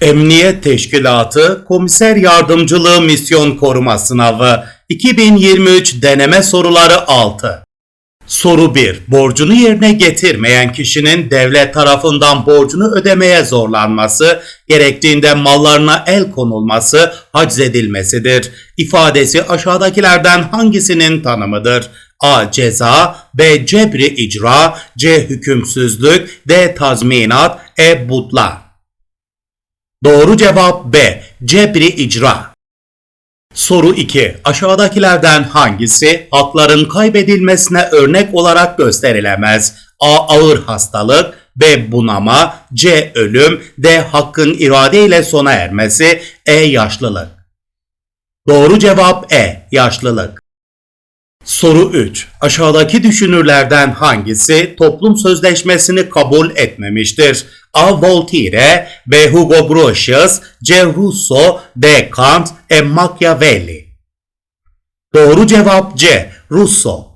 Emniyet Teşkilatı Komiser Yardımcılığı Misyon Koruma Sınavı 2023 Deneme Soruları 6 Soru 1. Borcunu yerine getirmeyen kişinin devlet tarafından borcunu ödemeye zorlanması, gerektiğinde mallarına el konulması, haczedilmesidir. İfadesi aşağıdakilerden hangisinin tanımıdır? A. Ceza B. Cebri icra C. Hükümsüzlük D. Tazminat E. Butla Doğru cevap B. Cebri icra. Soru 2. Aşağıdakilerden hangisi hakların kaybedilmesine örnek olarak gösterilemez? A. Ağır hastalık B. Bunama C. Ölüm D. Hakkın iradeyle sona ermesi E. Yaşlılık Doğru cevap E. Yaşlılık. Soru 3. Aşağıdaki düşünürlerden hangisi toplum sözleşmesini kabul etmemiştir? A. Voltaire B. Hugo Grotius C. Rousseau D. Kant E. Machiavelli Doğru cevap C. Rousseau.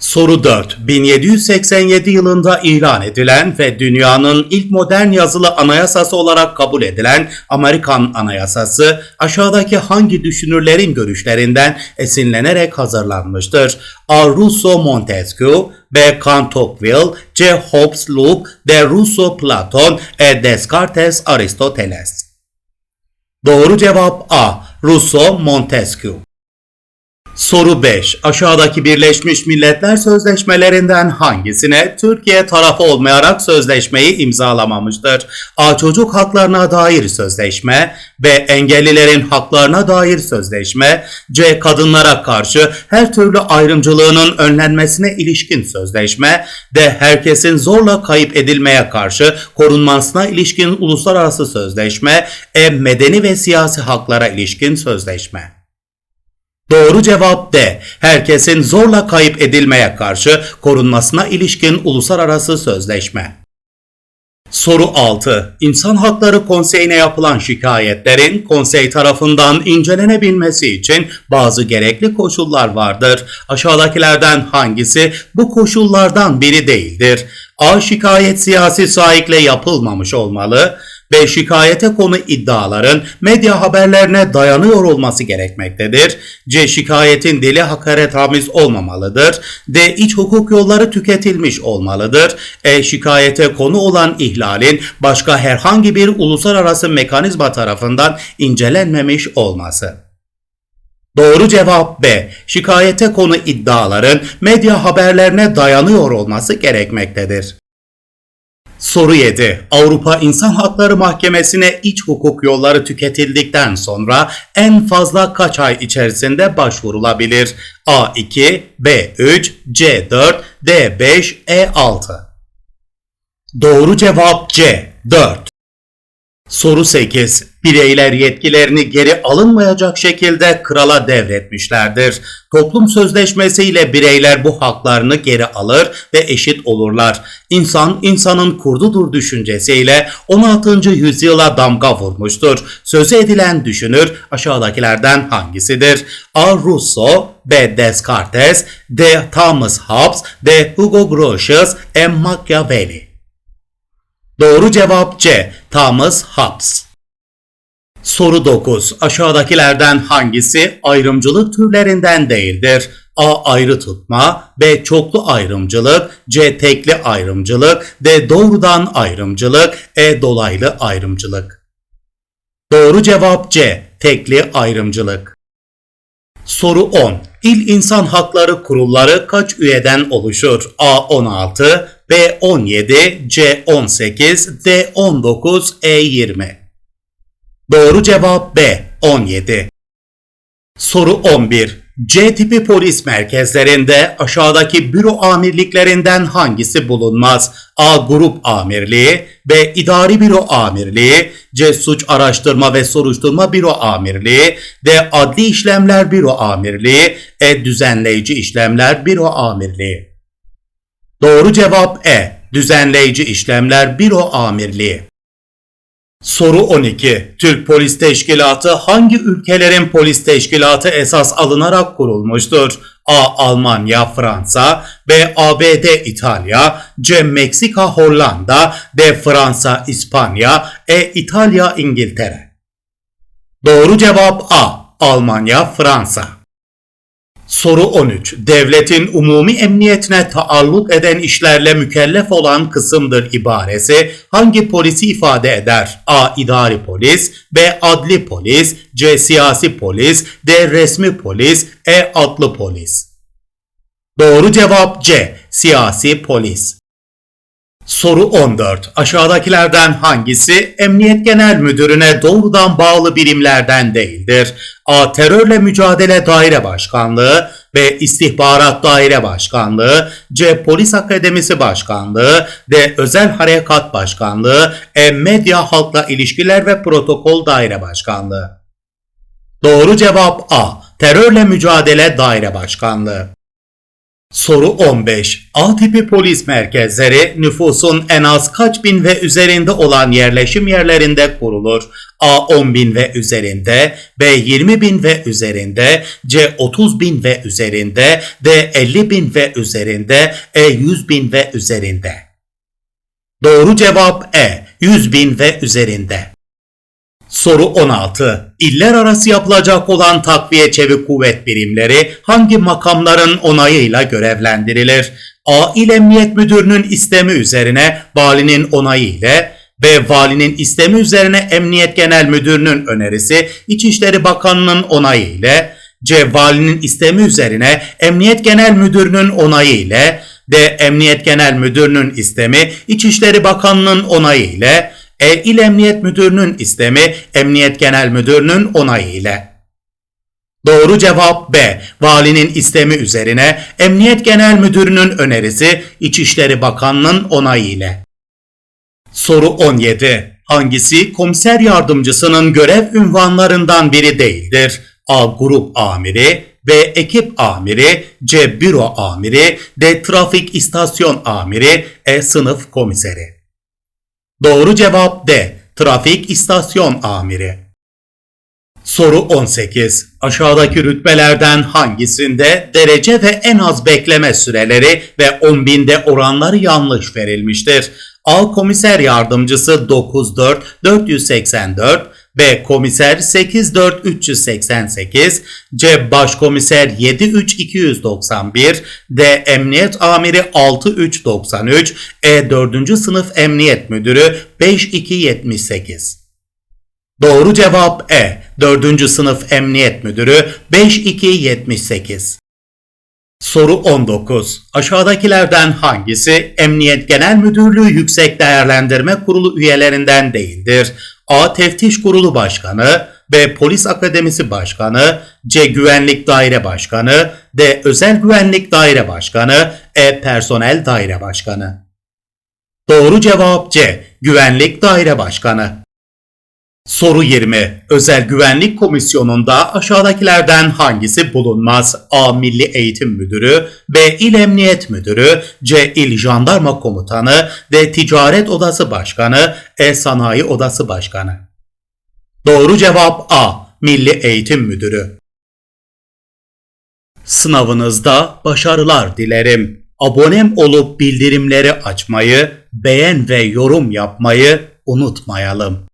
Soru 4. 1787 yılında ilan edilen ve dünyanın ilk modern yazılı anayasası olarak kabul edilen Amerikan Anayasası aşağıdaki hangi düşünürlerin görüşlerinden esinlenerek hazırlanmıştır? A. Rousseau Montesquieu B. Kant Tocqueville C. Hobbes Locke D. Rousseau Platon E. Descartes Aristoteles Doğru cevap A. Rousseau Montesquieu. Soru 5. Aşağıdaki Birleşmiş Milletler Sözleşmelerinden hangisine Türkiye tarafı olmayarak sözleşmeyi imzalamamıştır? A. Çocuk haklarına dair sözleşme B. Engellilerin haklarına dair sözleşme C. Kadınlara karşı her türlü ayrımcılığının önlenmesine ilişkin sözleşme D. Herkesin zorla kayıp edilmeye karşı korunmasına ilişkin uluslararası sözleşme E. Medeni ve siyasi haklara ilişkin sözleşme Doğru cevap D. Herkesin zorla kayıp edilmeye karşı korunmasına ilişkin uluslararası sözleşme. Soru 6. İnsan Hakları Konseyi'ne yapılan şikayetlerin konsey tarafından incelenebilmesi için bazı gerekli koşullar vardır. Aşağıdakilerden hangisi bu koşullardan biri değildir? A. Şikayet siyasi sahikle yapılmamış olmalı. B. Şikayete konu iddiaların medya haberlerine dayanıyor olması gerekmektedir. C. Şikayetin dili hakaretamiz olmamalıdır. D. İç hukuk yolları tüketilmiş olmalıdır. E. Şikayete konu olan ihlalin başka herhangi bir uluslararası mekanizma tarafından incelenmemiş olması. Doğru cevap B. Şikayete konu iddiaların medya haberlerine dayanıyor olması gerekmektedir. Soru 7. Avrupa İnsan Hakları Mahkemesi'ne iç hukuk yolları tüketildikten sonra en fazla kaç ay içerisinde başvurulabilir? A2, B3, C4, D5, E6. Doğru cevap C. 4. Soru 8. Bireyler yetkilerini geri alınmayacak şekilde krala devretmişlerdir. Toplum sözleşmesiyle bireyler bu haklarını geri alır ve eşit olurlar. İnsan insanın kurdudur düşüncesiyle 16. yüzyıla damga vurmuştur. Sözü edilen düşünür aşağıdakilerden hangisidir? A. Rousseau B. Descartes D. Thomas Hobbes D. Hugo Grotius E. Machiavelli Doğru cevap C. Thomas Hobbes. Soru 9. Aşağıdakilerden hangisi ayrımcılık türlerinden değildir? A. Ayrı tutma B. Çoklu ayrımcılık C. Tekli ayrımcılık D. Doğrudan ayrımcılık E. Dolaylı ayrımcılık Doğru cevap C. Tekli ayrımcılık. Soru 10. İl İnsan Hakları Kurulları kaç üyeden oluşur? A. 16 B. 17 C. 18 D. 19 E. 20 Doğru cevap B. 17. Soru 11. C tipi polis merkezlerinde aşağıdaki büro amirliklerinden hangisi bulunmaz? A. Grup amirliği B. İdari büro amirliği C. Suç araştırma ve soruşturma büro amirliği D. Adli işlemler büro amirliği E. Düzenleyici işlemler büro amirliği Doğru cevap E. Düzenleyici işlemler büro amirliği Soru 12. Türk Polis Teşkilatı hangi ülkelerin polis teşkilatı esas alınarak kurulmuştur? A. Almanya, Fransa B. ABD, İtalya C. Meksika, Hollanda D. Fransa, İspanya E. İtalya, İngiltere Doğru cevap A. Almanya, Fransa. Soru 13. Devletin umumi emniyetine taalluk eden işlerle mükellef olan kısımdır ibaresi hangi polisi ifade eder? A. İdari polis B. Adli polis C. Siyasi polis D. Resmi polis E. Adlı polis Doğru cevap C. Siyasi polis. Soru 14. Aşağıdakilerden hangisi Emniyet Genel Müdürü'ne doğrudan bağlı birimlerden değildir? A. Terörle Mücadele Daire Başkanlığı B. İstihbarat Daire Başkanlığı C. Polis Akademisi Başkanlığı D. Özel Harekat Başkanlığı E. Medya Halkla İlişkiler ve Protokol Daire Başkanlığı Doğru cevap A. Terörle Mücadele Daire Başkanlığı Soru 15. A tipi polis merkezleri nüfusun en az kaç bin ve üzerinde olan yerleşim yerlerinde kurulur? A 10 bin ve üzerinde, B 20 bin ve üzerinde, C 30 bin ve üzerinde, D 50 bin ve üzerinde, E 100 bin ve üzerinde. Doğru cevap E 100 bin ve üzerinde. Soru 16. İller arası yapılacak olan takviye çevik kuvvet birimleri hangi makamların onayıyla görevlendirilir? A. İl Emniyet Müdürü'nün istemi üzerine valinin onayı ile B. Valinin istemi üzerine Emniyet Genel Müdürü'nün önerisi İçişleri Bakanı'nın onayı ile C. Valinin istemi üzerine Emniyet Genel Müdürü'nün onayı ile D. Emniyet Genel Müdürü'nün istemi İçişleri Bakanı'nın onayı ile e. İl Emniyet Müdürü'nün istemi Emniyet Genel Müdürü'nün onayı ile. Doğru cevap B. Valinin istemi üzerine Emniyet Genel Müdürü'nün önerisi İçişleri Bakanı'nın onayı ile. Soru 17. Hangisi komiser yardımcısının görev ünvanlarından biri değildir? A. Grup amiri B. Ekip amiri C. Büro amiri D. Trafik istasyon amiri E. Sınıf komiseri Doğru cevap D. Trafik istasyon amiri. Soru 18. Aşağıdaki rütbelerden hangisinde derece ve en az bekleme süreleri ve 10 binde oranları yanlış verilmiştir? A. Komiser yardımcısı 94 484 B. Komiser 84 388 C. Başkomiser 73 291 D. Emniyet Amiri 6393 E. 4. Sınıf Emniyet Müdürü 5278 Doğru cevap E. 4. Sınıf Emniyet Müdürü 5278 Soru 19. Aşağıdakilerden hangisi Emniyet Genel Müdürlüğü Yüksek Değerlendirme Kurulu üyelerinden değildir? A. Teftiş Kurulu Başkanı B. Polis Akademisi Başkanı C. Güvenlik Daire Başkanı D. Özel Güvenlik Daire Başkanı E. Personel Daire Başkanı Doğru cevap C. Güvenlik Daire Başkanı Soru 20. Özel Güvenlik Komisyonu'nda aşağıdakilerden hangisi bulunmaz? A. Milli Eğitim Müdürü B. İl Emniyet Müdürü C. İl Jandarma Komutanı D. Ticaret Odası Başkanı E. Sanayi Odası Başkanı Doğru cevap A. Milli Eğitim Müdürü Sınavınızda başarılar dilerim. Abonem olup bildirimleri açmayı, beğen ve yorum yapmayı unutmayalım.